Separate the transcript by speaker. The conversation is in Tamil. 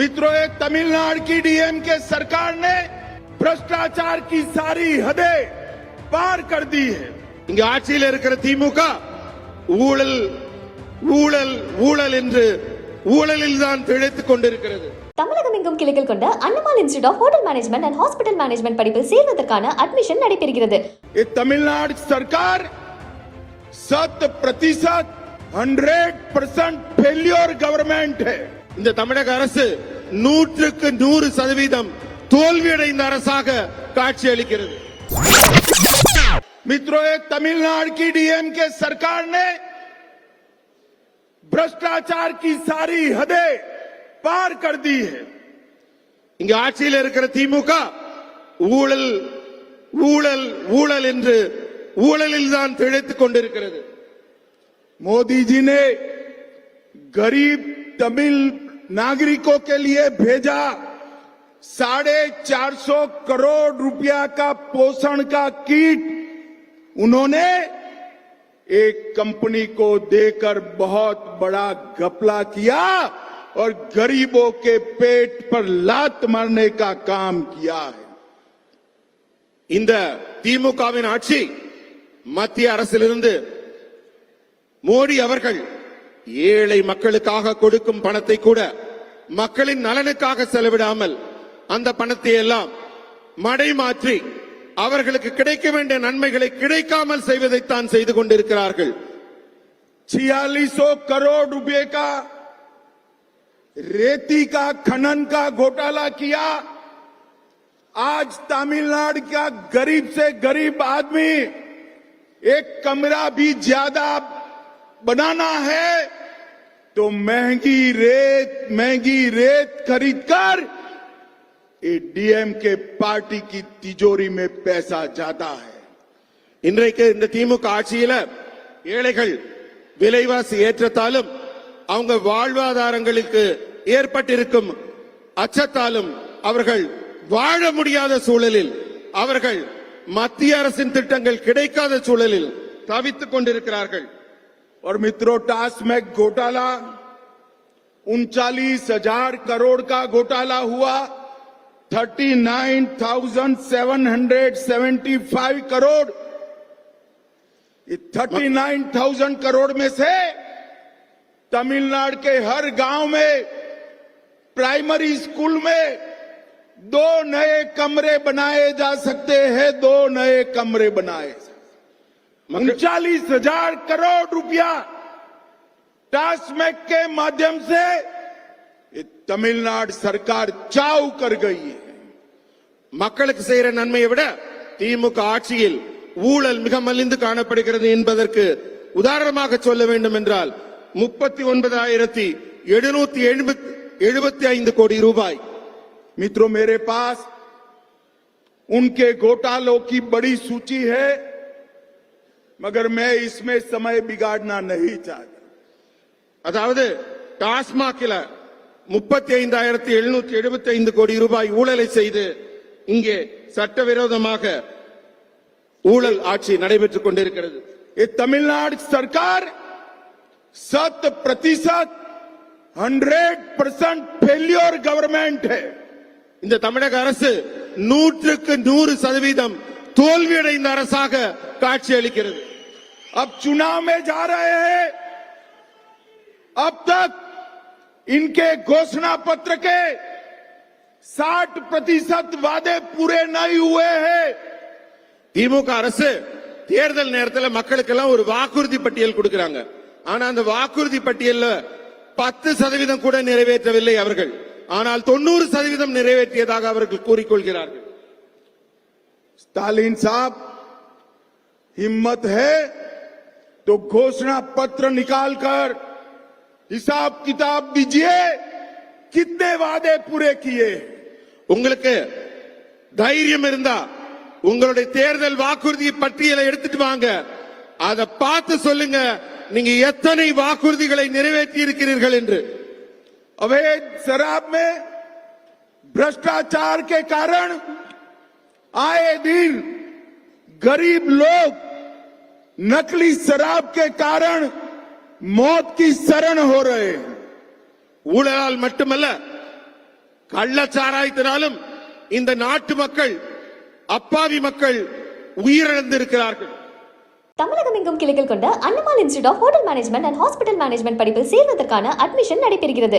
Speaker 1: मित्रों ये तमिलनाडु की डीएम के सरकार ने भ्रष्टाचार की सारी हदें पार कर दी है
Speaker 2: இங்க ஆட்சியில் இருக்கிற திமுக ஊழல் ஊழல் ஊழல் என்று ஊழலில் தான் திளைத்துக் கொண்டிருக்கிறது
Speaker 3: தமிழகம் எங்கும் கிளைகள் கொண்ட Annamal institute of hotel management and hospital management படிப்பில் சேர்வதற்கான அட்மிஷன் நடைபெறுகிறது
Speaker 1: ये तमिलनाडु सरकार शत प्रतिशत हंड्रेड परसेंट फेल्योर गवर्नमेंट है
Speaker 2: இந்த தமிழக அரசு நூற்றுக்கு நூறு சதவீதம் தோல்வியடைந்த அரசாக காட்சி அளிக்கிறது
Speaker 1: मित्रों ये तमिलनाडु की डीएम के सरकार ने भ्रष्टाचार की सारी हदें पार कर दी है
Speaker 2: இங்க ஆட்சியில் இருக்கிற திமுக ஊழல் ஊழல் ஊழல் என்று ஊழலில் தான் திளைத்துக் கொண்டிருக்கிறது
Speaker 1: मोदी जी ने गरीब तमिल नागरिकों के लिए भेजा साढ़े चार सौ करोड़ रुपया का पोषण का किट उन्होंने एक कंपनी को देकर बहुत बड़ा घपला किया और गरीबों के पेट पर लात मारने का काम किया है
Speaker 2: இந்த திமுகவின் ஆட்சி மத்திய அரசிலிருந்து மோடி அவர்கள் ஏழை மக்களுக்காக கொடுக்கும் பணத்தை கூட மக்களின் நலனுக்காக செலவிடாமல் அந்த பணத்தை எல்லாம் மடை மாற்றி அவர்களுக்கு கிடைக்க வேண்டிய நன்மைகளை கிடைக்காமல் செய்வதைத்தான் செய்து கொண்டிருக்கிறார்கள்
Speaker 1: छियालीस सौ करोड़ रुपए का रेती का खनन का घोटाला किया आज तमिलनाडु का गरीब से गरीब आदमी एक कमरा भी ज्यादा बनाना है तो महंगी रेत महंगी रेत खरीदकर ये डीएम के पार्टी की तिजोरी में पैसा जाता है
Speaker 2: இன்றைக்கு இந்த திமுக ஆட்சியில ஏழைகள் விலைவாசி ஏற்றத்தாலும் அவங்க வாழ்வாதாரங்களுக்கு ஏற்பட்டிருக்கும் அச்சத்தாலும் அவர்கள் வாழ முடியாத சூழலில் அவர்கள் மத்திய அரசின் திட்டங்கள் கிடைக்காத சூழலில் தவித்துக் கொண்டிருக்கிறார்கள்
Speaker 1: और मित्रों टास्क टास्मैक घोटाला, उनचालीस हज़ार करोड़ का घोटाला हुआ, thirty nine thousand seven hundred seventy five crore. Thirty nine thousand crore में से तमिलनाडु के हर गाँव में, प्राइमरी स्कूल में दो नए कमरे बनाए जा सकते हैं, दो नए कमरे बनाए उनचालीस हजार करोड़ रुपया टास्मैक के माध्यम से ये तमिलनाडु सरकार चाव कर गई है
Speaker 2: மக்களுக்கு செய்யற நன்மையை விட திமுக ஆட்சியில் ஊழல் மிக மலிந்து காணப்படுகிறது என்பதற்கு உதாரணமாக சொல்ல வேண்டும் என்றால் முப்பத்தி ஒன்பதாயிரத்தி எழுநூத்தி எழுபத்தி ஐந்து கோடி ரூபாய்
Speaker 1: मित्रों मेरे पास उनके घोटालों की बड़ी सूची है மகர் மே இஸ்மே சமய பிகாட்னா நகி சார்
Speaker 2: அதாவது டாஸ்மாகில் முப்பத்தி ஐந்தாயிரத்தி எழுநூத்தி எழுபத்தி ஐந்து கோடி ரூபாய் ஊழலை செய்து இங்கே சட்டவிரோதமாக ஊழல் ஆட்சி நடைபெற்றுக் கொண்டிருக்கிறது.
Speaker 1: இத்தமிழ்நாடு சர்க்கார் சத்து பிரதிசத் ஹண்ட்ரட் பர்சன்ட் ஃபெயிலியோர் கவர்மெண்ட்.
Speaker 2: இந்த தமிழக அரசு நூற்றுக்கு நூறு சதவீதம் தோல்வியடைந்த அரசாக காட்சியளிக்கிறது.
Speaker 1: अब चुनाव में जा रहे हैं अब तक इनके घोषणा पत्र के 60 प्रतिशत वादे पूरे नहीं हुए हैं
Speaker 2: திமுக அரசு தேர்தல் நேரத்தில் மக்களுக்கெல்லாம் ஒரு வாக்குறுதி பட்டியல் கொடுக்கறாங்க ஆனா அந்த வாக்குறுதி பட்டியல்ல பத்து சதவீதம் கூட நிறைவேற்றவில்லை அவர்கள் ஆனால் தொண்ணூறு சதவீதம் நிறைவேற்றியதாக அவர்கள் கூறிக்கொள்கிறார்கள்
Speaker 1: स्टालिन साहब हिम्मत है तो घोषणा पत्र निकालकर हिसाब किताब दीजिए कितने वादे पूरे किए
Speaker 2: உங்களுக்கு தைரியம் இருந்தா உங்களுடைய தேர்தல் வாக்குறுதி பட்டியலை எடுத்துட்டு வாங்க அதை பார்த்து சொல்லுங்க நீங்க எத்தனை வாக்குறுதிகளை நிறைவேற்றி இருக்கிறீர்கள் என்று
Speaker 1: अवैध शराब में भ्रष्टाचार के कारण आए दिन गरीब लोग नकली शराब के कारण मौत की शरण हो रहे हैं
Speaker 2: ஊழலால் மட்டுமல்ல கள்ளச்சாராயத்தினாலும் இந்த நாட்டு மக்கள் அப்பாவி மக்கள் உயிரிழந்திருக்கிறார்கள்
Speaker 3: தமிழகம் எங்கும் கிளைகள் கொண்ட Annamal institute of hotel management and hospital management படிப்பில் சேர்வதற்கான அட்மிஷன் நடைபெறுகிறது